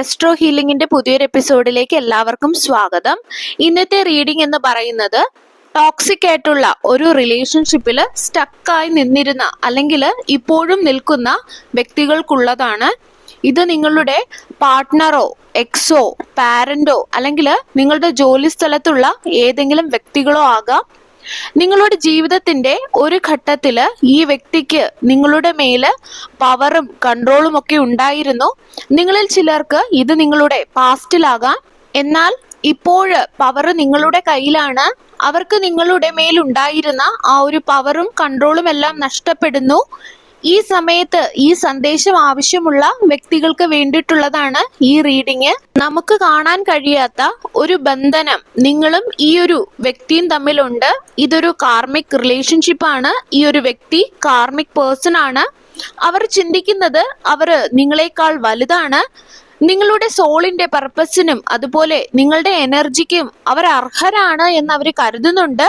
Astro ഹീലിംഗിന്റെ പുതിയൊരു എപ്പിസോഡിലേക്ക് എല്ലാവർക്കും സ്വാഗതം. ഇന്നത്തെ റീഡിംഗ് എന്ന് പറയുന്നത് ടോക്സിക് ആയിട്ടുള്ള ഒരു റിലേഷൻഷിപ്പിൽ സ്റ്റക്കായി നിന്നിരുന്ന അല്ലെങ്കിൽ ഇപ്പോഴും നിൽക്കുന്ന വ്യക്തികൾക്കുള്ളതാണ്. ഇത് നിങ്ങളുടെ പാർട്ട്ണറോ എക്സോ പാരന്റോ അല്ലെങ്കിൽ നിങ്ങളുടെ ജോലി സ്ഥലത്തുള്ള ഏതെങ്കിലും വ്യക്തികളോ ആകാം. നിങ്ങളുടെ ജീവിതത്തിന്റെ ഒരു ഘട്ടത്തിൽ ഈ വ്യക്തിക്ക് നിങ്ങളുടെ മേൽ പവറും കൺട്രോളും ഒക്കെ ഉണ്ടായിരുന്നു. നിങ്ങളിൽ ചിലർക്ക് ഇത് നിങ്ങളുടെ പാസ്റ്റിലാകാം എന്നാൽ ഇപ്പോഴ് പവർ നിങ്ങളുടെ കയ്യിലാണ്. അവർക്ക് നിങ്ങളുടെ മേലുണ്ടായിരുന്ന ആ ഒരു പവറും കൺട്രോളും എല്ലാം നഷ്ടപ്പെടുന്നു. ഈ സമയത്ത് ഈ സന്ദേശം ആവശ്യമുള്ള വ്യക്തികൾക്ക് വേണ്ടിയിട്ടുള്ളതാണ് ഈ റീഡിങ് നമുക്ക് കാണാൻ കഴിയാത്ത ഒരു ബന്ധനം നിങ്ങളും ഈ ഒരു വ്യക്തിയും തമ്മിലുണ്ട്. ഇതൊരു കാർമിക് റിലേഷൻഷിപ്പ് ആണ്. ഈ ഒരു വ്യക്തി കാർമിക് പേഴ്സൺ ആണ്. അവർ ചിന്തിക്കുന്നത് അവർ നിങ്ങളെക്കാൾ വലുതാണ്. നിങ്ങളുടെ സോളിന്റെ പർപ്പസിനും അതുപോലെ നിങ്ങളുടെ എനർജിക്കും അവർ അർഹരാണ് എന്ന് അവർ കരുതുന്നുണ്ട്.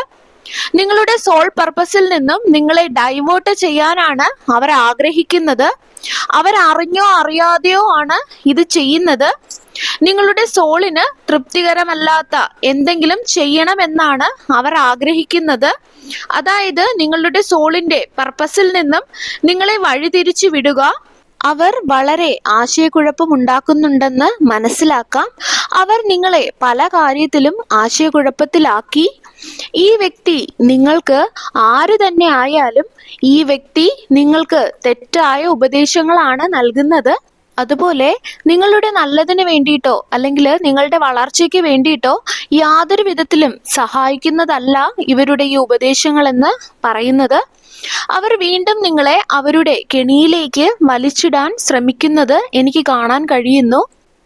നിങ്ങളുടെ സോൾ പർപ്പസിൽ നിന്നും നിങ്ങളെ ഡൈവേർട്ട് ചെയ്യാനാണ് അവർ ആഗ്രഹിക്കുന്നത്. അവരറിഞ്ഞോ അറിയാതെയോ ആണ് ഇത് ചെയ്യുന്നത്. നിങ്ങളുടെ സോളിന് തൃപ്തികരമല്ലാത്ത എന്തെങ്കിലും ചെയ്യണമെന്നാണ് അവർ ആഗ്രഹിക്കുന്നത്. അതായത് നിങ്ങളുടെ സോളിന്റെ പർപ്പസിൽ നിന്നും നിങ്ങളെ വഴിതിരിച്ചു വിടുക. അവർ വളരെ ആശയക്കുഴപ്പം ഉണ്ടാക്കുന്നുണ്ടെന്ന് മനസ്സിലാക്കാം. അവർ നിങ്ങളെ പല കാര്യത്തിലും ആശയക്കുഴപ്പത്തിലാക്കി. ഈ വ്യക്തി നിങ്ങൾക്ക് ആര് തന്നെ ആയാലും ഈ വ്യക്തി നിങ്ങൾക്ക് തെറ്റായ ഉപദേശങ്ങളാണ് നൽകുന്നത്. അതുപോലെ നിങ്ങളുടെ നല്ലതിന് വേണ്ടിയിട്ടോ അല്ലെങ്കിൽ നിങ്ങളുടെ വളർച്ചയ്ക്ക് വേണ്ടിയിട്ടോ യാതൊരു വിധത്തിലും സഹായിക്കുന്നതല്ല ഇവരുടെ ഈ ഉപദേശങ്ങളെന്ന് പറയുന്നത്. അവർ വീണ്ടും നിങ്ങളെ അവരുടെ കെണിയിലേക്ക് വലിച്ചിടാൻ ശ്രമിക്കുന്നത് എനിക്ക് കാണാൻ കഴിയുന്നു.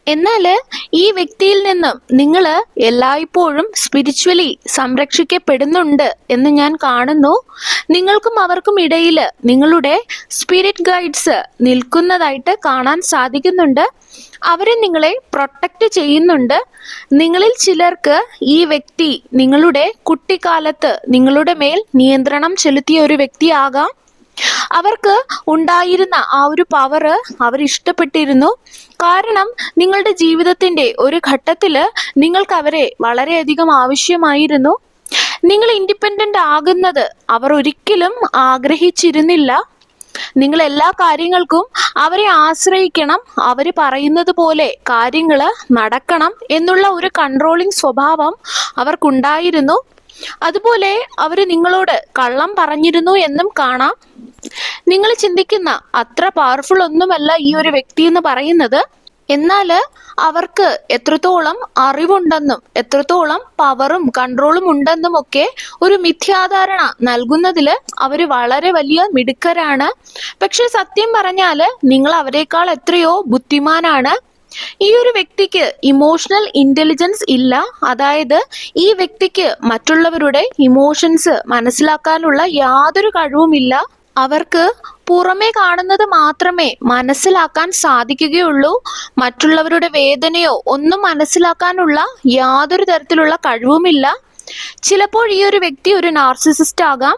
എന്നാൽ ഈ വ്യക്തിയിൽ നിന്നും നിങ്ങൾ എല്ലായ്പ്പോഴും സ്പിരിച്വലി സംരക്ഷിക്കപ്പെടുന്നുണ്ട് എന്ന് ഞാൻ കാണുന്നു. നിങ്ങൾക്കും അവർക്കും ഇടയിൽ നിങ്ങളുടെ സ്പിരിറ്റ് ഗൈഡ്സ് നിൽക്കുന്നതായിട്ട് കാണാൻ സാധിക്കുന്നുണ്ട്. അവർ നിങ്ങളെ പ്രൊട്ടക്റ്റ് ചെയ്യുന്നുണ്ട്. നിങ്ങളിൽ ചിലർക്ക് ഈ വ്യക്തി നിങ്ങളുടെ കുട്ടിക്കാലത്ത് നിങ്ങളുടെ മേൽ നിയന്ത്രണം ചെലുത്തിയ ഒരു വ്യക്തിയാകാം. അവർക്ക് ഉണ്ടായിരുന്ന ആ ഒരു പവർ അവർ ഇഷ്ടപ്പെട്ടിരുന്നു. കാരണം നിങ്ങളുടെ ജീവിതത്തിന്റെ ഒരു ഘട്ടത്തിൽ നിങ്ങൾക്ക് അവരെ വളരെയധികം ആവശ്യമായിരുന്നു. നിങ്ങൾ ഇൻഡിപെൻഡന്റ് ആകുന്നത് അവർ ഒരിക്കലും ആഗ്രഹിച്ചിരുന്നില്ല. നിങ്ങൾ എല്ലാ കാര്യങ്ങൾക്കും അവരെ ആശ്രയിക്കണം അവർ പറയുന്നത് പോലെ കാര്യങ്ങൾ നടക്കണം എന്നുള്ള ഒരു കൺട്രോളിങ് സ്വഭാവം അവർക്കുണ്ടായിരുന്നു. അതുപോലെ അവർ നിങ്ങളോട് കള്ളം പറഞ്ഞിരുന്നു എന്നും കാണാം. നിങ്ങൾ ചിന്തിക്കുന്ന അത്ര പവർഫുൾ ഒന്നുമല്ല ഈ ഒരു വ്യക്തി എന്ന് പറയുന്നത്. എന്നാൽ അവർക്ക് എത്രത്തോളം അറിവുണ്ടെന്നും എത്രത്തോളം പവറും കൺട്രോളും ഉണ്ടെന്നും ഒക്കെ ഒരു മിഥ്യാധാരണ നൽകുന്നതിൽ അവർ വളരെ വലിയ മിടുക്കരാണ്. പക്ഷെ സത്യം പറഞ്ഞാൽ നിങ്ങൾ അവരെക്കാൾ എത്രയോ ബുദ്ധിമാനാണ്. ഈ ഒരു വ്യക്തിക്ക് ഇമോഷണൽ ഇന്റലിജൻസ് ഇല്ല. അതായത് ഈ വ്യക്തിക്ക് മറ്റുള്ളവരുടെ ഇമോഷൻസ് മനസ്സിലാക്കാനുള്ള യാതൊരു കഴിവുമില്ല അവർക്ക് പുറമേ കാണുന്നത് മാത്രമേ മനസ്സിലാക്കാൻ സാധിക്കുകയുള്ളൂ. മറ്റുള്ളവരുടെ വേദനയോ ഒന്നും മനസ്സിലാക്കാനുള്ള യാതൊരു തരത്തിലുള്ള കഴിവുമില്ല ചിലപ്പോൾ ഈ ഒരു വ്യക്തി ഒരു നാർസിസിസ്റ്റ് ആകാം.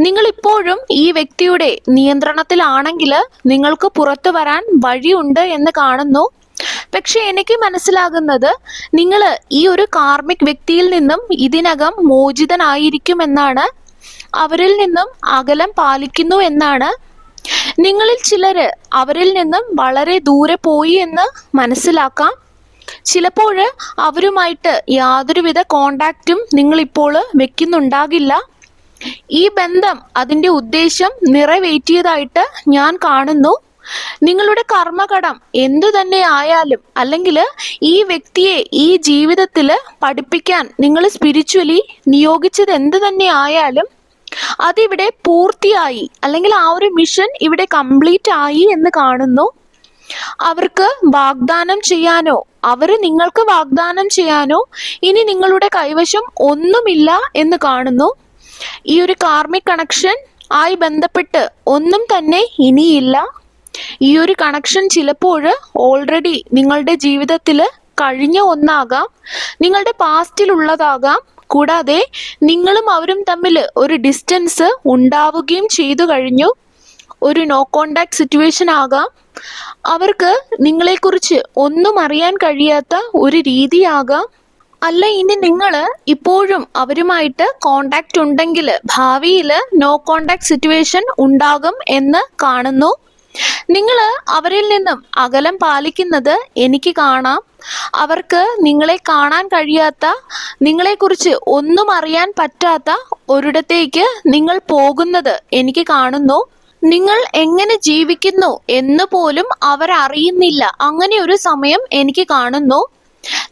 നിങ്ങൾ ഇപ്പോഴും ഈ വ്യക്തിയുടെ നിയന്ത്രണത്തിലാണെങ്കിൽ നിങ്ങൾക്ക് പുറത്തു വരാൻ വഴിയുണ്ട് എന്ന് കാണുന്നു. പക്ഷെ എനിക്ക് മനസ്സിലാകുന്നത് നിങ്ങൾ ഈ ഒരു കാർമിക് വ്യക്തിയിൽ നിന്നും ഇതിനകം മോചിതനായിരിക്കും എന്നാണ് അവരിൽ നിന്നും അകലം പാലിക്കുന്നു എന്നാണ്. നിങ്ങളിൽ ചിലര് അവരിൽ നിന്നും വളരെ ദൂരെ പോയി എന്ന് മനസ്സിലാക്കാം. ചിലപ്പോൾ അവരുമായിട്ട് യാതൊരുവിധ കോണ്ടാക്റ്റും നിങ്ങൾ ഇപ്പോൾ വെക്കുന്നുണ്ടാകില്ല. ഈ ബന്ധം അതിന്റെ ഉദ്ദേശം നിറവേറ്റിയതായിട്ട് ഞാൻ കാണുന്നു. നിങ്ങളുടെ കർമ്മകടം എന്തു തന്നെ ആയാലും അല്ലെങ്കിൽ ഈ വ്യക്തിയെ ഈ ജീവിതത്തിൽ പഠിപ്പിക്കാൻ നിങ്ങൾ സ്പിരിച്വലി നിയോഗിച്ചത് എന്ത് തന്നെ ആയാലും അതിവിടെ പൂർത്തിയായി അല്ലെങ്കിൽ ആ ഒരു മിഷൻ ഇവിടെ കംപ്ലീറ്റ് ആയി എന്ന് കാണുന്നു. അവർക്ക് വാഗ്ദാനം ചെയ്യാനോ അവർ നിങ്ങൾക്ക് വാഗ്ദാനം ചെയ്യാനോ ഇനി നിങ്ങളുടെ കൈവശം ഒന്നുമില്ല എന്ന് കാണുന്നു. ഈ ഒരു കാർമിക് കണക്ഷൻ ആയി ബന്ധപ്പെട്ട് ഒന്നും തന്നെ ഇനിയില്ല. ഈ ഒരു കണക്ഷൻ ചിലപ്പോൾ ഓൾറെഡി നിങ്ങളുടെ ജീവിതത്തിൽ കഴിഞ്ഞ ഒന്നാകാം നിങ്ങളുടെ പാസ്റ്റിലുള്ളതാകാം കൂടാതെ നിങ്ങളും അവരും തമ്മിൽ ഒരു ഡിസ്റ്റൻസ് ഉണ്ടാവുകയും ചെയ്തു കഴിഞ്ഞു. ഒരു നോ കോണ്ടാക്ട് സിറ്റുവേഷൻ ആകാം. അവർക്ക് നിങ്ങളെക്കുറിച്ച് ഒന്നും അറിയാൻ കഴിയാത്ത ഒരു രീതിയാകാം. അല്ല ഇനി നിങ്ങൾ ഇപ്പോഴും അവരുമായിട്ട് കോണ്ടാക്ട് ഉണ്ടെങ്കിൽ ഭാവിയിൽ നോ കോണ്ടാക്ട് സിറ്റുവേഷൻ ഉണ്ടാകും എന്ന് കാണുന്നു. നിങ്ങൾ അവരിൽ നിന്നും അകലം പാലിക്കുന്നത് എനിക്ക് കാണാം. അവർക്ക് നിങ്ങളെ കാണാൻ കഴിയാത്ത നിങ്ങളെക്കുറിച്ച് ഒന്നും അറിയാൻ പറ്റാത്ത ഒരിടത്തേക്ക് നിങ്ങൾ പോകുന്നത് എനിക്ക് കാണുന്നു. നിങ്ങൾ എങ്ങനെ ജീവിക്കുന്നു എന്ന് പോലും അവരറിയുന്നില്ല. അങ്ങനെ ഒരു സമയം എനിക്ക് കാണുന്നു.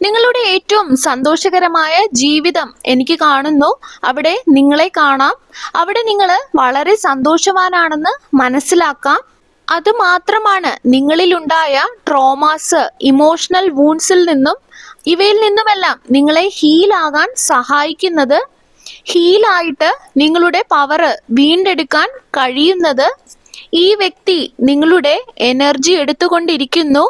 നിങ്ങളുടെ ഏറ്റവും സന്തോഷകരമായ ജീവിതം എനിക്ക് കാണുന്നു. അവിടെ നിങ്ങളെ കാണാം. അവിടെ നിങ്ങൾ വളരെ സന്തോഷവാനാണെന്ന് മനസ്സിലാക്കാം. അത് മാത്രമാണ് നിങ്ങളിലുണ്ടായ ട്രോമാസ് ഇമോഷണൽ വൂൺസിൽ നിന്നും ഇവയിൽ നിന്നുമെല്ലാം നിങ്ങളെ ഹീലാകാൻ സഹായിക്കുന്നത് ഹീലായിട്ട് നിങ്ങളുടെ പവർ വീണ്ടെടുക്കാൻ കഴിയുന്നത് ഈ വ്യക്തി നിങ്ങളുടെ എനർജി എടുത്തുകൊണ്ടിരിക്കുന്നു.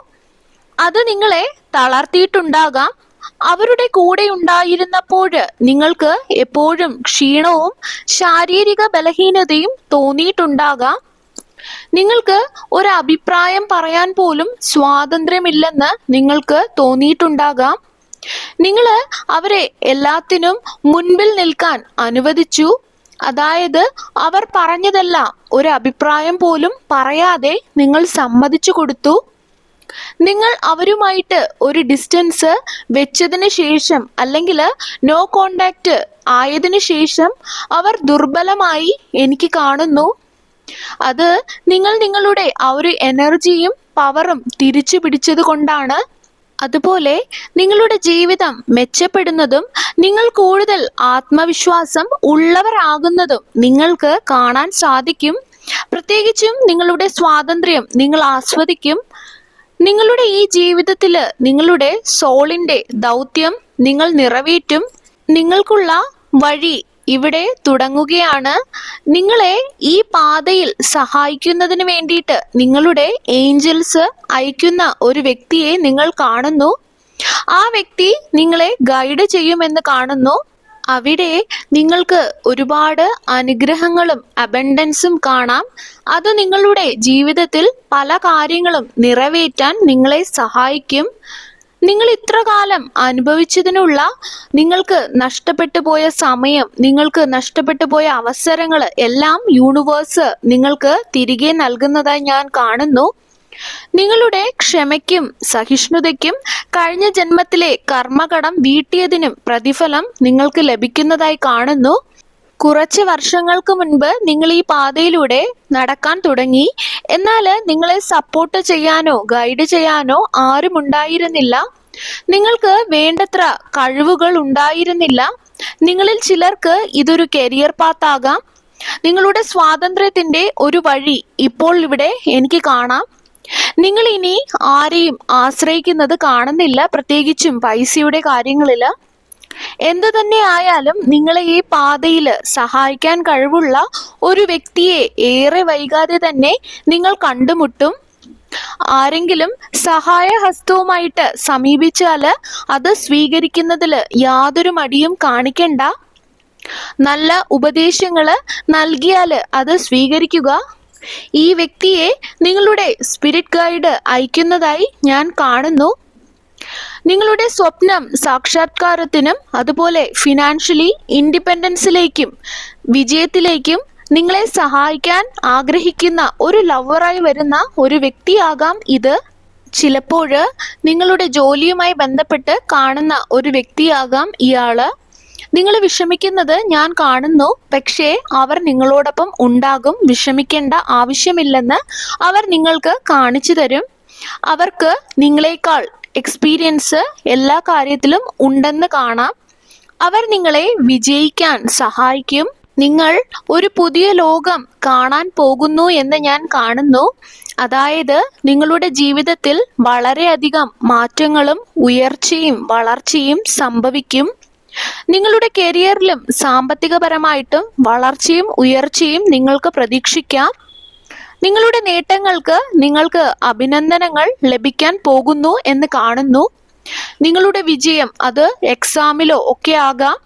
അത് നിങ്ങളെ തളർത്തിയിട്ടുണ്ടാകാം. അവരുടെ കൂടെ ഉണ്ടായിരുന്നപ്പോൾ നിങ്ങൾക്ക് എപ്പോഴും ക്ഷീണവും ശാരീരിക ബലഹീനതയും തോന്നിയിട്ടുണ്ടാകാം. നിങ്ങൾക്ക് ഒരു അഭിപ്രായം പറയാൻ പോലും സ്വാതന്ത്ര്യമില്ലെന്ന് നിങ്ങൾക്ക് തോന്നിയിട്ടുണ്ടാകാം. നിങ്ങൾ അവരെ എല്ലാത്തിനും മുൻപിൽ നിൽക്കാൻ അനുവദിച്ചു. അതായത് അവർ പറഞ്ഞതെല്ലാം ഒരു അഭിപ്രായം പോലും പറയാതെ നിങ്ങൾ സമ്മതിച്ചു കൊടുത്തു. നിങ്ങൾ അവരുമായിട്ട് ഒരു ഡിസ്റ്റൻസ് വെച്ചതിന് ശേഷം അല്ലെങ്കിൽ നോ കോണ്ടാക്ട് ആയതിനു ശേഷം അവർ ദുർബലമായി എനിക്ക് കാണുന്നു. അത് നിങ്ങൾ നിങ്ങളുടെ ആ ഒരു എനർജിയും പവറും തിരിച്ചു പിടിച്ചത് കൊണ്ടാണ്. അതുപോലെ നിങ്ങളുടെ ജീവിതം മെച്ചപ്പെടുന്നതും നിങ്ങൾ കൂടുതൽ ആത്മവിശ്വാസം ഉള്ളവരാകുന്നതും നിങ്ങൾക്ക് കാണാൻ സാധിക്കും. പ്രത്യേകിച്ചും നിങ്ങളുടെ സ്വാതന്ത്ര്യം നിങ്ങൾ ആസ്വദിക്കും. നിങ്ങളുടെ ഈ ജീവിതത്തിൽ നിങ്ങളുടെ സോളിന്റെ ദൗത്യം നിങ്ങൾ നിറവേറ്റും. നിങ്ങൾക്കുള്ള വഴി ഇവിടെ തുടങ്ങുകയാണ്. നിങ്ങളെ ഈ പാതയിൽ സഹായിക്കുന്നതിന് വേണ്ടിയിട്ട് നിങ്ങളുടെ ഏഞ്ചൽസ് അയക്കുന്ന ഒരു വ്യക്തിയെ നിങ്ങൾ കാണുന്നു. ആ വ്യക്തി നിങ്ങളെ ഗൈഡ് ചെയ്യുമെന്ന് കാണുന്നു. അവിടെ നിങ്ങൾക്ക് ഒരുപാട് അനുഗ്രഹങ്ങളും അബൻഡൻസും കാണാം. അത് നിങ്ങളുടെ ജീവിതത്തിൽ പല കാര്യങ്ങളും നിറവേറ്റാൻ നിങ്ങളെ സഹായിക്കും. നിങ്ങൾ ഇത്ര കാലം അനുഭവിച്ചതിനുള്ള നിങ്ങൾക്ക് നഷ്ടപ്പെട്ടു പോയ സമയം നിങ്ങൾക്ക് നഷ്ടപ്പെട്ടു പോയ അവസരങ്ങൾ എല്ലാം യൂണിവേഴ്സ് നിങ്ങൾക്ക് തിരികെ നൽകുന്നതായി ഞാൻ കാണുന്നു. നിങ്ങളുടെ ക്ഷമയ്ക്കും സഹിഷ്ണുതയ്ക്കും കഴിഞ്ഞ ജന്മത്തിലെ കർമ്മകടം വീട്ടിയതിനും പ്രതിഫലം നിങ്ങൾക്ക് ലഭിക്കുന്നതായി കാണുന്നു. കുറച്ച് വർഷങ്ങൾക്ക് മുൻപ് നിങ്ങൾ ഈ പാതയിലൂടെ നടക്കാൻ തുടങ്ങി. എന്നാൽ നിങ്ങളെ സപ്പോർട്ട് ചെയ്യാനോ ഗൈഡ് ചെയ്യാനോ ആരും ഉണ്ടായിരുന്നില്ല. നിങ്ങൾക്ക് വേണ്ടത്ര കഴിവുകൾ ഉണ്ടായിരുന്നില്ല. നിങ്ങളിൽ ചിലർക്ക് ഇതൊരു കരിയർ പാത്താകാം നിങ്ങളുടെ സ്വാതന്ത്ര്യത്തിന്റെ ഒരു വഴി ഇപ്പോൾ ഇവിടെ എനിക്ക് കാണാം. നിങ്ങൾ ഇനി ആരെയും ആശ്രയിക്കുന്നത് കാണുന്നില്ല പ്രത്യേകിച്ചും പൈസയുടെ കാര്യങ്ങളിൽ. എന്തു തന്നെ ആയാലും നിങ്ങളെ ഈ പാതയിൽ സഹായിക്കാൻ കഴിവുള്ള ഒരു വ്യക്തിയെ ഏറെ വൈകാതെ തന്നെ നിങ്ങൾ കണ്ടുമുട്ടും. ആരെങ്കിലും സഹായഹസ്തവുമായിട്ട് സമീപിച്ചാൽ അത് സ്വീകരിക്കുന്നതിൽ യാതൊരു മടിയും കാണിക്കണ്ട. നല്ല ഉപദേശങ്ങൾ നൽകിയാൽ അത് സ്വീകരിക്കുക. ഈ വ്യക്തിയെ നിങ്ങളുടെ സ്പിരിറ്റ് ഗൈഡ് അയക്കുന്നതായി ഞാൻ കാണുന്നു. നിങ്ങളുടെ സ്വപ്നം സാക്ഷാത്കാരത്തിനും അതുപോലെ ഫിനാൻഷ്യലി ഇൻഡിപെൻഡൻസിലേക്കും വിജയത്തിലേക്കും നിങ്ങളെ സഹായിക്കാൻ ആഗ്രഹിക്കുന്ന ഒരു ലവറായി വരുന്ന ഒരു വ്യക്തിയാകാം ഇത്. ചിലപ്പോൾ നിങ്ങളുടെ ജോലിയുമായി ബന്ധപ്പെട്ട് കാണുന്ന ഒരു വ്യക്തിയാകാം ഇയാൾ. നിങ്ങൾ വിഷമിക്കുന്നത് ഞാൻ കാണുന്നു പക്ഷേ അവർ നിങ്ങളോടൊപ്പം ഉണ്ടാകും വിഷമിക്കേണ്ട ആവശ്യമില്ലെന്ന് അവർ നിങ്ങൾക്ക് കാണിച്ചു തരും. അവർക്ക് നിങ്ങളെക്കാൾ എക്സ്പീരിയൻസ് എല്ലാ കാര്യത്തിലും ഉണ്ടെന്ന് കാണാം. അവർ നിങ്ങളെ വിജയിക്കാൻ സഹായിക്കും. നിങ്ങൾ ഒരു പുതിയ ലോകം കാണാൻ പോകുന്നു എന്ന് ഞാൻ കാണുന്നു. അതായത് നിങ്ങളുടെ ജീവിതത്തിൽ വളരെയധികം മാറ്റങ്ങളും ഉയർച്ചയും വളർച്ചയും സംഭവിക്കും. നിങ്ങളുടെ കരിയറിലും സാമ്പത്തികപരമായിട്ടും വളർച്ചയും ഉയർച്ചയും നിങ്ങൾക്ക് പ്രതീക്ഷിക്കാം. നിങ്ങളുടെ നേട്ടങ്ങൾക്ക് നിങ്ങൾക്ക് അഭിനന്ദനങ്ങൾ ലഭിക്കാൻ പോകുന്നു എന്ന് കാണുന്നു. നിങ്ങളുടെ വിജയം അത് എക്സാമിലോ ഒക്കെ ആകാം.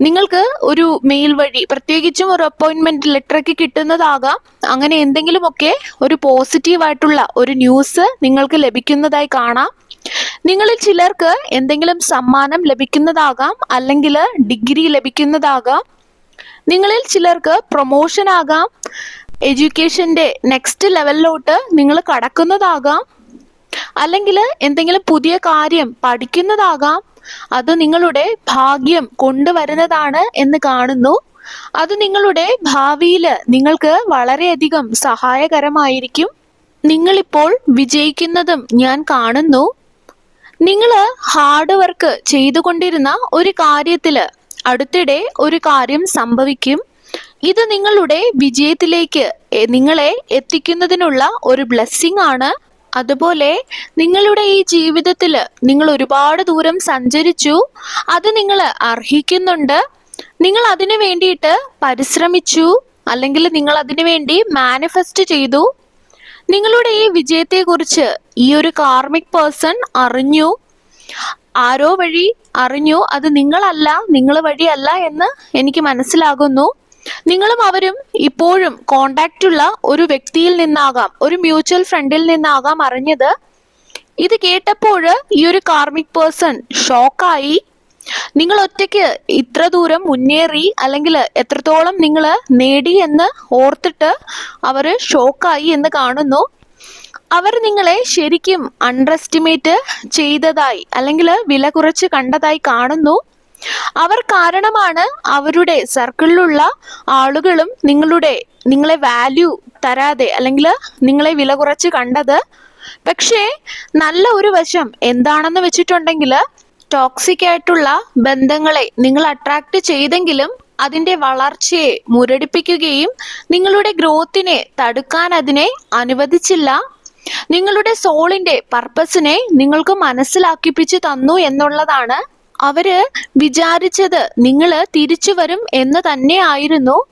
നിങ്ങൾക്ക് ഒരു മെയിൽ വഴി പ്രത്യേകിച്ചും ഒരു അപ്പോയിന്റ്മെന്റ് ലെറ്ററൊക്കെ കിട്ടുന്നതാകാം. അങ്ങനെ എന്തെങ്കിലുമൊക്കെ ഒരു പോസിറ്റീവായിട്ടുള്ള ഒരു ന്യൂസ് നിങ്ങൾക്ക് ലഭിക്കുന്നതായി കാണാം. നിങ്ങളിൽ ചിലർക്ക് എന്തെങ്കിലും സമ്മാനം ലഭിക്കുന്നതാകാം അല്ലെങ്കിൽ ഡിഗ്രി ലഭിക്കുന്നതാകാം. നിങ്ങളിൽ ചിലർക്ക് പ്രൊമോഷൻ ആകാം. എഡ്യൂക്കേഷന്റെ നെക്സ്റ്റ് ലെവലിലോട്ട് നിങ്ങൾ കടക്കുന്നതാകാം. അല്ലെങ്കിൽ എന്തെങ്കിലും പുതിയ കാര്യം പഠിക്കുന്നതാകാം. അത് നിങ്ങളുടെ ഭാഗ്യം കൊണ്ടുവരുന്നതാണ് എന്ന് കാണുന്നു. അത് നിങ്ങളുടെ ഭാവിയിൽ നിങ്ങൾക്ക് വളരെയധികം സഹായകരമായിരിക്കും. നിങ്ങളിപ്പോൾ വിജയിക്കുന്നതും ഞാൻ കാണുന്നു. നിങ്ങൾ ഹാർഡ് വർക്ക് ചെയ്തുകൊണ്ടിരുന്ന ഒരു കാര്യത്തിൽ അടുത്തിടെ ഒരു കാര്യം സംഭവിക്കും. ഇത് നിങ്ങളുടെ വിജയത്തിലേക്ക് നിങ്ങളെ എത്തിക്കുന്നതിനുള്ള ഒരു ബ്ലെസ്സിങ് ആണ്. അതുപോലെ നിങ്ങളുടെ ഈ ജീവിതത്തിൽ നിങ്ങൾ ഒരുപാട് ദൂരം സഞ്ചരിച്ചു. അത് നിങ്ങൾ അർഹിക്കുന്നുണ്ട്. നിങ്ങൾ അതിനു വേണ്ടിയിട്ട് പരിശ്രമിച്ചു. അല്ലെങ്കിൽ നിങ്ങൾ അതിനു വേണ്ടി മാനിഫെസ്റ്റ് ചെയ്തു. നിങ്ങളുടെ ഈ വിജയത്തെക്കുറിച്ച് ഈ ഒരു കാർമിക് പേഴ്സൺ അറിഞ്ഞു. ആരോ വഴി അറിഞ്ഞു. അത് നിങ്ങളല്ല നിങ്ങൾ വഴിയല്ല എന്ന് എനിക്ക് മനസ്സിലാകുന്നു. നിങ്ങളും അവരും ഇപ്പോഴും കോണ്ടാക്ട് ഉള്ള ഒരു വ്യക്തിയിൽ നിന്നാകാം ഒരു മ്യൂച്വൽ ഫ്രണ്ടിൽ നിന്നാകാം അറിഞ്ഞത്. ഇത് കേട്ടപ്പോൾ ഈ ഒരു കാർമിക് പേഴ്സൺ ഷോക്കായി നിങ്ങൾ ഒറ്റയ്ക്ക് ഇത്ര ദൂരം മുന്നേറി അല്ലെങ്കിൽ എത്രത്തോളം നിങ്ങൾ നേടി എന്ന് ഓർത്തിട്ട് അവർ ഷോക്കായി എന്ന് കാണുന്നു. അവർ നിങ്ങളെ ശരിക്കും അണ്ടർ എസ്റ്റിമേറ്റ് ചെയ്തതായി അല്ലെങ്കിൽ വില കുറച്ച് കണ്ടതായി കാണുന്നു. അവർ കാരണമാണ് അവരുടെ സർക്കിളിലുള്ള ആളുകളും നിങ്ങളുടെ നിങ്ങളെ വാല്യൂ തരാതെ അല്ലെങ്കിൽ നിങ്ങളെ വില കുറച്ച് കണ്ടത്. പക്ഷേ നല്ല ഒരു വശം എന്താണെന്ന് വെച്ചിട്ടുണ്ടെങ്കിൽ ടോക്സിക് ആയിട്ടുള്ള ബന്ധങ്ങളെ നിങ്ങൾ അട്രാക്ട് ചെയ്തെങ്കിലും അതിന്റെ വളർച്ചയെ മുരടിപ്പിക്കുകയും നിങ്ങളുടെ ഗ്രോത്തിനെ തടുക്കാൻ അതിനെ അനുവദിച്ചില്ല. നിങ്ങളുടെ സോളിന്റെ പർപ്പസിനെ നിങ്ങൾക്ക് മനസ്സിലാക്കിപ്പിച്ചു തന്നു എന്നുള്ളതാണ് അവർ വിചാരിച്ചത് നിങ്ങൾ തിരിച്ചു വരും എന്ന് തന്നെയായിരുന്നു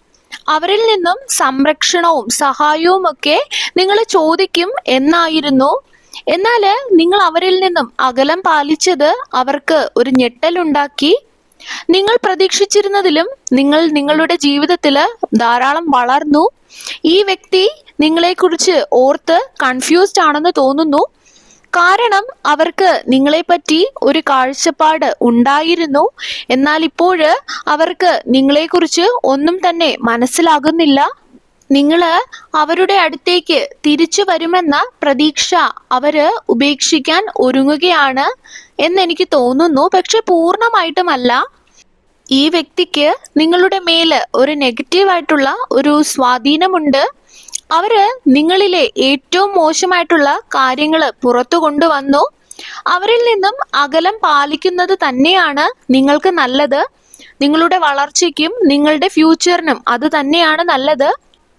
അവരിൽ നിന്നും സംരക്ഷണവും സഹായവും ഒക്കെ നിങ്ങൾ ചോദിക്കും എന്നായിരുന്നു. എന്നാൽ നിങ്ങൾ അവരിൽ നിന്നും അകലം പാലിച്ചത് അവർക്ക് ഒരു ഞെട്ടലുണ്ടാക്കി. നിങ്ങൾ പ്രതീക്ഷിച്ചിരുന്നതിലും നിങ്ങൾ നിങ്ങളുടെ ജീവിതത്തിൽ ധാരാളം വളർന്നു. ഈ വ്യക്തി നിങ്ങളെ കുറിച്ച് ഓർത്ത് കൺഫ്യൂസ്ഡ് ആണെന്ന് തോന്നുന്നു. കാരണം അവർക്ക് നിങ്ങളെപ്പറ്റി ഒരു കാഴ്ചപ്പാട് ഉണ്ടായിരുന്നു. എന്നാൽ ഇപ്പോൾ അവർക്ക് നിങ്ങളെക്കുറിച്ച് ഒന്നും തന്നെ മനസ്സിലാകുന്നില്ല. നിങ്ങൾ അവരുടെ അടുത്തേക്ക് തിരിച്ചു വരുമെന്ന പ്രതീക്ഷ അവർ ഉപേക്ഷിക്കാൻ ഒരുങ്ങുകയാണ് എന്നെനിക്ക് തോന്നുന്നു. പക്ഷെ പൂർണമായിട്ടുമല്ല. ഈ വ്യക്തിക്ക് നിങ്ങളുടെ മേൽ ഒരു നെഗറ്റീവ് ആയിട്ടുള്ള ഒരു സ്വാധീനമുണ്ട്. അവർ നിങ്ങളിലെ ഏറ്റവും മോശമായിട്ടുള്ള കാര്യങ്ങൾ പുറത്തു കൊണ്ടുവന്നു. അവരിൽ നിന്നും അകലം പാലിക്കുന്നത് തന്നെയാണ് നിങ്ങൾക്ക് നല്ലത്. നിങ്ങളുടെ വളർച്ചയ്ക്കും നിങ്ങളുടെ ഫ്യൂച്ചറിനും അത് തന്നെയാണ് നല്ലത്.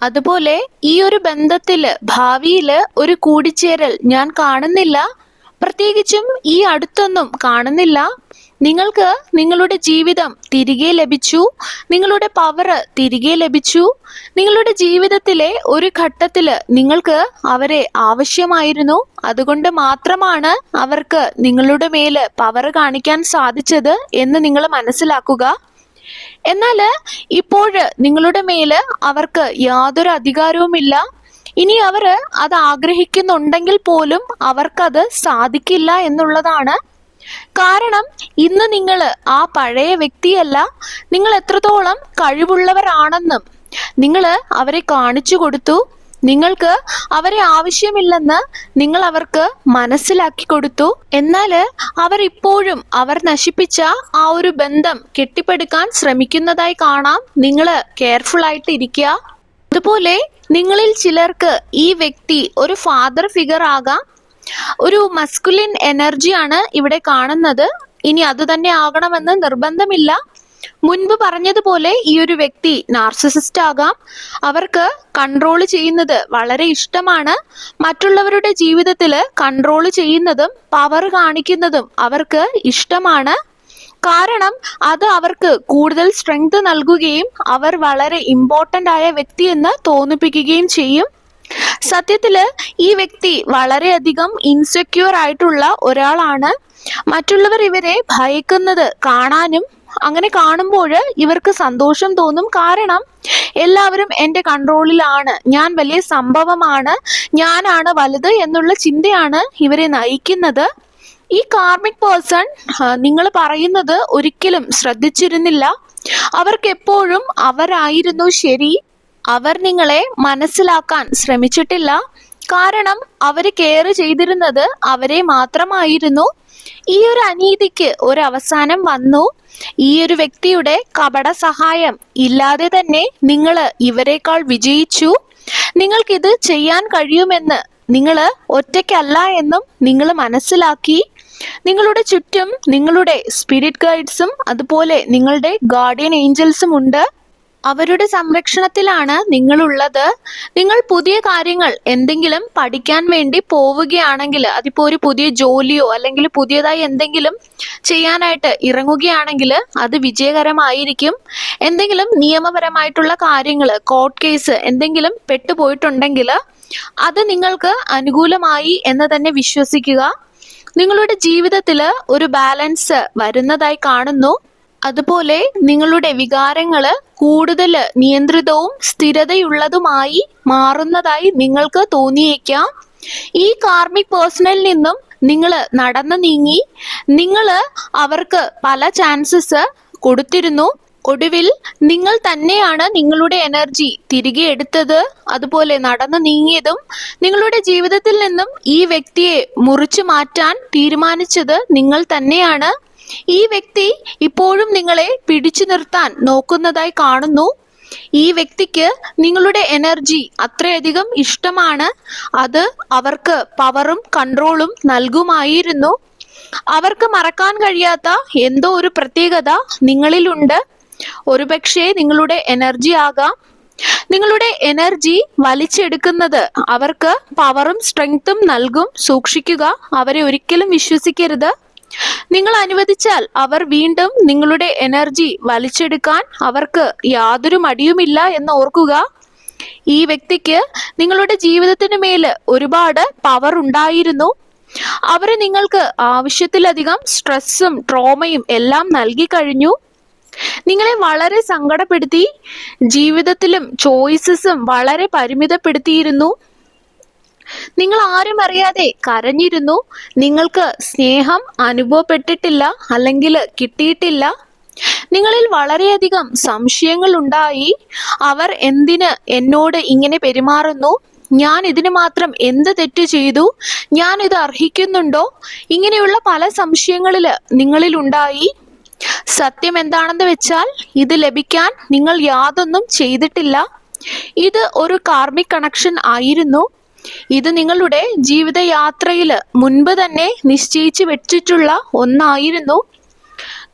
അതുപോലെ ഈ ഒരു ബന്ധത്തിൽ ഭാവിയിൽ ഒരു കൂടിച്ചേരൽ ഞാൻ കാണുന്നില്ല. പ്രത്യേകിച്ചും ഈ അടുത്തൊന്നും കാണുന്നില്ല. നിങ്ങൾക്ക് നിങ്ങളുടെ ജീവിതം തിരികെ ലഭിച്ചു. നിങ്ങളുടെ പവർ തിരികെ ലഭിച്ചു. നിങ്ങളുടെ ജീവിതത്തിലെ ഒരു ഘട്ടത്തിൽ നിങ്ങൾക്ക് അവരെ ആവശ്യമായിരുന്നു. അതുകൊണ്ട് മാത്രമാണ് അവർക്ക് നിങ്ങളുടെ മേൽ പവർ കാണിക്കാൻ സാധിച്ചത് എന്ന് നിങ്ങൾ മനസ്സിലാക്കുക. എന്നാൽ ഇപ്പോഴ് നിങ്ങളുടെ മേൽ അവർക്ക് യാതൊരു അധികാരവുമില്ല. ഇനി അവർ അത് ആഗ്രഹിക്കുന്നുണ്ടെങ്കിൽ പോലും അവർക്കത് സാധിക്കില്ല എന്നുള്ളതാണ്. കാരണം ഇന്ന് നിങ്ങൾ ആ പഴയ വ്യക്തിയല്ല. നിങ്ങൾ എത്രത്തോളം കഴിവുള്ളവരാണെന്നും നിങ്ങൾ അവരെ കാണിച്ചു കൊടുത്തു. നിങ്ങൾക്ക് അവരെ ആവശ്യമില്ലെന്ന് നിങ്ങൾ അവർക്ക് മനസ്സിലാക്കി കൊടുത്തു. എന്നാൽ അവർ ഇപ്പോഴും അവർ നശിപ്പിച്ച ആ ഒരു ബന്ധം കെട്ടിപ്പടുക്കാൻ ശ്രമിക്കുന്നതായി കാണാം. നിങ്ങൾ കെയർഫുൾ ആയിട്ട് ഇരിക്കുക. അതുപോലെ നിങ്ങളിൽ ചിലർക്ക് ഈ വ്യക്തി ഒരു ഫാദർ ഫിഗർ ആകാം. ഒരു മസ്കുലിൻ എനർജിയാണ് ഇവിടെ കാണുന്നത്. ഇനി അത് തന്നെ ആകണമെന്ന് നിർബന്ധമില്ല. മുൻപ് പറഞ്ഞതുപോലെ ഈ ഒരു വ്യക്തി നാർസിസിസ്റ്റ് ആകാം. അവർക്ക് കൺട്രോൾ ചെയ്യുന്നത് വളരെ ഇഷ്ടമാണ്. മറ്റുള്ളവരുടെ ജീവിതത്തിൽ കൺട്രോൾ ചെയ്യുന്നതും പവർ കാണിക്കുന്നതും അവർക്ക് ഇഷ്ടമാണ്. കാരണം അത് അവർക്ക് കൂടുതൽ സ്ട്രെങ്ത് നൽകുകയും അവർ വളരെ ഇമ്പോർട്ടന്റ് ആയ വ്യക്തി എന്ന് തോന്നിപ്പിക്കുകയും ചെയ്യും. സത്യത്തിൽ ഈ വ്യക്തി വളരെയധികം ഇൻസെക്യൂർ ആയിട്ടുള്ള ഒരാളാണ്. മറ്റുള്ളവർ ഇവരെ ഭയക്കുന്നത് കാണാനും അങ്ങനെ കാണുമ്പോൾ ഇവർക്ക് സന്തോഷം തോന്നും. കാരണം എല്ലാവരും എന്റെ കൺട്രോളിലാണ് ഞാൻ വലിയ സംഭവമാണ്. ഞാനാണ് വലുത് എന്നുള്ള ചിന്തയാണ് ഇവരെ നയിക്കുന്നത്. ഈ കാർമിക് പേഴ്സൺ നിങ്ങൾ പറയുന്നത് ഒരിക്കലും ശ്രദ്ധിച്ചിരുന്നില്ല. അവർക്ക് എപ്പോഴും അവരായിരുന്നു ശരി. അവർ നിങ്ങളെ മനസ്സിലാക്കാൻ ശ്രമിച്ചിട്ടില്ല. കാരണം അവർ കെയർ ചെയ്തിരുന്നത് അവരെ മാത്രമായിരുന്നു. ഈ ഒരു അനീതിക്ക് ഒരു അവസാനം വന്നു. ഈ ഒരു വ്യക്തിയുടെ കപട സഹായം ഇല്ലാതെ തന്നെ നിങ്ങൾ ഇവരെക്കാൾ വിജയിച്ചു. നിങ്ങൾക്കിത് ചെയ്യാൻ കഴിയുമെന്ന് നിങ്ങൾ ഒറ്റയ്ക്കല്ല എന്നും നിങ്ങൾ മനസ്സിലാക്കി. നിങ്ങളുടെ ചുറ്റും നിങ്ങളുടെ സ്പിരിറ്റ് ഗൈഡ്സും അതുപോലെ നിങ്ങളുടെ ഗാർഡിയൻ ഏഞ്ചൽസും ഉണ്ട്. അവരുടെ സംരക്ഷണത്തിലാണ് നിങ്ങളുള്ളത്. നിങ്ങൾ പുതിയ കാര്യങ്ങൾ എന്തെങ്കിലും പഠിക്കാൻ വേണ്ടി പോവുകയാണെങ്കിൽ അതിപ്പോൾ ഒരു പുതിയ ജോലിയോ അല്ലെങ്കിൽ പുതിയതായി എന്തെങ്കിലും ചെയ്യാനായിട്ട് ഇറങ്ങുകയാണെങ്കിൽ അത് വിജയകരമായിരിക്കും. എന്തെങ്കിലും നിയമപരമായിട്ടുള്ള കാര്യങ്ങൾ കോർട്ട് കേസ് എന്തെങ്കിലും പെട്ടുപോയിട്ടുണ്ടെങ്കിൽ അത് നിങ്ങൾക്ക് അനുകൂലമായി എന്ന് തന്നെ വിശ്വസിക്കുക. നിങ്ങളുടെ ജീവിതത്തിൽ ഒരു ബാലൻസ് വരുന്നതായി കാണുന്നു. അതുപോലെ നിങ്ങളുടെ വികാരങ്ങൾ കൂടുതൽ നിയന്ത്രിതവും സ്ഥിരതയുള്ളതുമായി മാറുന്നതായി നിങ്ങൾക്ക് തോന്നിയേക്കാം. ഈ കാർമിക് പേഴ്സണിൽ നിന്നും നിങ്ങൾ നടന്നു നീങ്ങി. നിങ്ങൾ അവർക്ക് പല ചാൻസസ് കൊടുത്തിരുന്നു. ഒടുവിൽ നിങ്ങൾ തന്നെയാണ് നിങ്ങളുടെ എനർജി തിരികെ എടുത്തത്. അതുപോലെ നടന്നു നീങ്ങിയതും നിങ്ങളുടെ ജീവിതത്തിൽ നിന്നും ഈ വ്യക്തിയെ മുറിച്ചു മാറ്റാൻ തീരുമാനിച്ചത് നിങ്ങൾ തന്നെയാണ്. ഈ വ്യക്തി ഇപ്പോഴും നിങ്ങളെ പിടിച്ചു നിർത്താൻ നോക്കുന്നതായി കാണുന്നു. ഈ വ്യക്തിക്ക് നിങ്ങളുടെ എനർജി അത്രയധികം ഇഷ്ടമാണ്. അത് അവർക്ക് പവറും കൺട്രോളും നൽകുമായിരുന്നു. അവർക്ക് മറക്കാൻ കഴിയാത്ത എന്തോ ഒരു പ്രത്യേകത നിങ്ങളിലുണ്ട്. ഒരുപക്ഷെ നിങ്ങളുടെ എനർജി ആകാം. നിങ്ങളുടെ എനർജി വലിച്ചെടുക്കുന്നത് അവർക്ക് പവറും സ്ട്രെങ്ത്തും നൽകും. സൂക്ഷിക്കുക. അവരെ ഒരിക്കലും വിശ്വസിക്കരുത്. നിങ്ങൾ അനുവദിച്ചാൽ അവർ വീണ്ടും നിങ്ങളുടെ എനർജി വലിച്ചെടുക്കാൻ അവർക്ക് യാതൊരു മടിയുമില്ല എന്ന് ഓർക്കുക. ഈ വ്യക്തിക്ക് നിങ്ങളുടെ ജീവിതത്തിന് മേൽ ഒരുപാട് പവർ ഉണ്ടായിരുന്നു. അവർ നിങ്ങൾക്ക് ആവശ്യത്തിലധികം സ്ട്രെസ്സും ട്രോമയും എല്ലാം നൽകി കഴിഞ്ഞു. നിങ്ങളെ വളരെ സങ്കടപ്പെടുത്തി ജീവിതത്തിലും ചോയ്സസും വളരെ പരിമിതപ്പെടുത്തിയിരുന്നു. നിങ്ങൾ ആരും അറിയാതെ കരഞ്ഞിരുന്നു. നിങ്ങൾക്ക് സ്നേഹം അനുഭവപ്പെട്ടിട്ടില്ല അല്ലെങ്കിൽ കിട്ടിയിട്ടില്ല. നിങ്ങളിൽ വളരെയധികം സംശയങ്ങൾ ഉണ്ടായി. അവർ എന്തിന് എന്നോട് ഇങ്ങനെ പെരുമാറുന്നു? ഞാൻ ഇതിന് മാത്രം എന്ത് തെറ്റ് ചെയ്തു? ഞാൻ ഇത് അർഹിക്കുന്നുണ്ടോ? ഇങ്ങനെയുള്ള പല സംശയങ്ങളിൽ നിങ്ങളിൽ ഉണ്ടായി. സത്യം എന്താണെന്ന് വെച്ചാൽ ഇത് ലഭിക്കാൻ നിങ്ങൾ യാതൊന്നും ചെയ്തിട്ടില്ല. ഇത് ഒരു കാർമിക് കണക്ഷൻ ആയിരുന്നു. ഇത് നിങ്ങളുടെ ജീവിതയാത്രയിൽ മുൻപ് തന്നെ നിശ്ചയിച്ചു വെച്ചിട്ടുള്ള ഒന്നായിരുന്നു.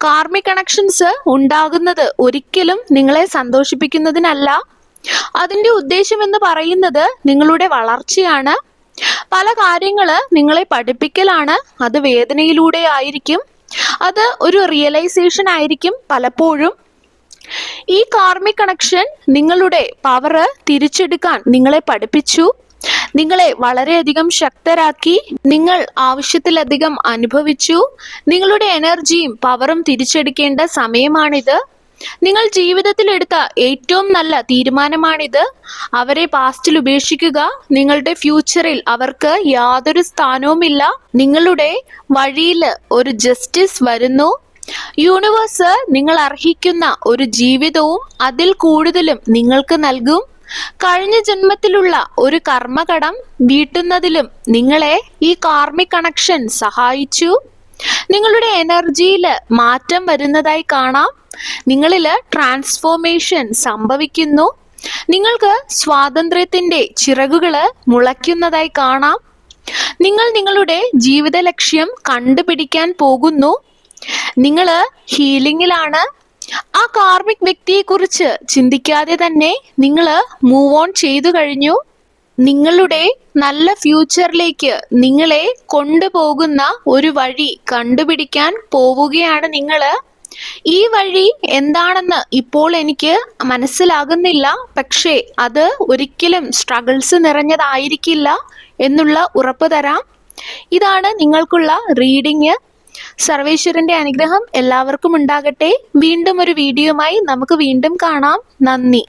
കാർമിക് കണക്ഷൻസ് ഉണ്ടാകുന്നത് ഒരിക്കലും നിങ്ങളെ സന്തോഷിപ്പിക്കുന്നതിനല്ല. അതിന്റെ ഉദ്ദേശം എന്ന് പറയുന്നത് നിങ്ങളുടെ വളർച്ചയാണ്. പല കാര്യങ്ങൾ നിങ്ങളെ പഠിപ്പിക്കലാണ്. അത് വേദനയിലൂടെ ആയിരിക്കും. അത് ഒരു റിയലൈസേഷൻ ആയിരിക്കും പലപ്പോഴും. ഈ കാർമിക് കണക്ഷൻ നിങ്ങളുടെ പവർ തിരിച്ചെടുക്കാൻ നിങ്ങളെ പഠിപ്പിച്ചു. നിങ്ങളെ വളരെയധികം ശക്തരാക്കി. നിങ്ങൾ ആവശ്യത്തിലധികം അനുഭവിച്ചു. നിങ്ങളുടെ എനർജിയും പവറും തിരിച്ചെടുക്കേണ്ട സമയമാണിത്. നിങ്ങൾ ജീവിതത്തിൽ എടുത്ത ഏറ്റവും നല്ല തീരുമാനമാണിത്. അവരെ പാസ്റ്റിൽ ഉപേക്ഷിക്കുക. നിങ്ങളുടെ ഫ്യൂച്ചറിൽ അവർക്ക് യാതൊരു സ്ഥാനവുമില്ല. നിങ്ങളുടെ വഴിയിൽ ഒരു ജസ്റ്റിസ് വരുന്നു. യൂണിവേഴ്സ് നിങ്ങൾ അർഹിക്കുന്ന ഒരു ജീവിതവും അതിൽ കൂടുതലും നിങ്ങൾക്ക് നൽകും. കഴിഞ്ഞ ജന്മത്തിലുള്ള ഒരു കർമ്മകടം വീട്ടുന്നതിലും നിങ്ങളെ ഈ കാർമിക് കണക്ഷൻ സഹായിച്ചു. നിങ്ങളുടെ എനർജിയിൽ മാറ്റം വരുന്നതായി കാണാം. നിങ്ങളിൽ ട്രാൻസ്ഫോർമേഷൻ സംഭവിക്കുന്നു. നിങ്ങൾക്ക് സ്വാതന്ത്ര്യത്തിന്റെ ചിറകുകൾ മുളയ്ക്കുന്നതായി കാണാം. നിങ്ങൾ നിങ്ങളുടെ ജീവിത ലക്ഷ്യം കണ്ടുപിടിക്കാൻ പോകുന്നു. നിങ്ങൾ ഹീലിംഗിലാണ് ആ കാർമിക് വ്യക്തിയെ കുറിച്ച് ചിന്തിക്കാതെ തന്നെ നിങ്ങൾ മൂവ് ഓൺ ചെയ്തു കഴിഞ്ഞു. നിങ്ങളുടെ നല്ല ഫ്യൂച്ചറിലേക്ക് നിങ്ങളെ കൊണ്ടുപോകുന്ന ഒരു വഴി കണ്ടുപിടിക്കാൻ പോവുകയാണ് നിങ്ങൾ. ഈ വഴി എന്താണെന്ന് ഇപ്പോൾ എനിക്ക് മനസ്സിലാകുന്നില്ല. പക്ഷേ അത് ഒരിക്കലും സ്ട്രഗിൾസ് നിറഞ്ഞതായിരിക്കില്ല എന്നുള്ള ഉറപ്പ് തരാം. ഇതാണ് നിങ്ങൾക്കുള്ള റീഡിങ് സർവേശ്വരന്റെ അനുഗ്രഹം എല്ലാവർക്കും ഉണ്ടാകട്ടെ. വീണ്ടും ഒരു വീഡിയോയുമായി നമുക്ക് വീണ്ടും കാണാം. നന്ദി.